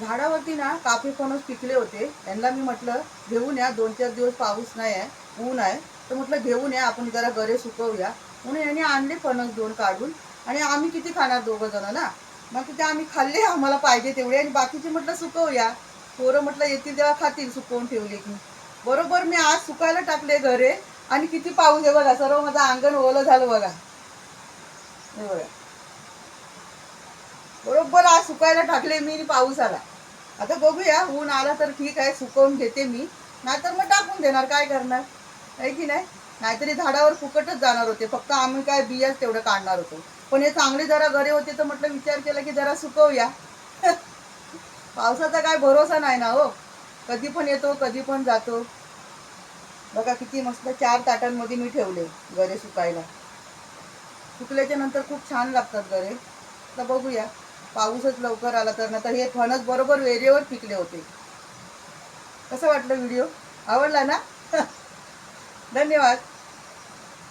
झाडावरती ना काफी फणस पिकले होते. त्यांना मी म्हटलं घेऊन या दोन चार दिवस पाऊस नाही आहे ऊन आहे. तर म्हटलं घेऊन या आपण जरा गरे सुकवूया. म्हणून यांनी आणले फणस दोन काढून. आणि आम्ही किती खाणार दोघं जण ना? मग तिथे आम्ही खाल्ले आम्हाला पाहिजे तेवढे. आणि बाकीचे म्हटलं सुकवूया. पोरं म्हटलं येतील तेव्हा खातील सुकवून ठेवले की. बरोबर मी आज सुकायला टाकले घरे. आणि किती पाऊस आहे बघा सर्व माझं अंगण ओलं झालं बघा. हे बघा बरोबर आज सुकायला टाकले मी आणि पाऊस आला. आता बघूया ऊन आला तर ठीक आहे सुकवून घेते मी. नाहीतर मग टाकून देणार काय करणार? आहे की नाही? नाहीतरी झाडावर फुकटच जाणार होते. फक्त आम्ही काय बियाच तेवढं काढणार होतो. पण हे चांगले जरा घरे होते तर म्हटलं विचार केला की जरा सुकवूया. पावसाचा काय भरोसा नाही ना हो. कधी पण येतो कधी पण जातो. बघा किती मस्त चार ताटांमध्ये मी ठेवले गरे सुकायला. सुकल्याच्या नंतर खूप छान लागतात गरे तर बघूया. पाऊसच लवकर आला तर नाही तर हे फणस बरोबर वेरेवर पिकले होते. कसं वाटलं व्हिडिओ आवडला ना? धन्यवाद.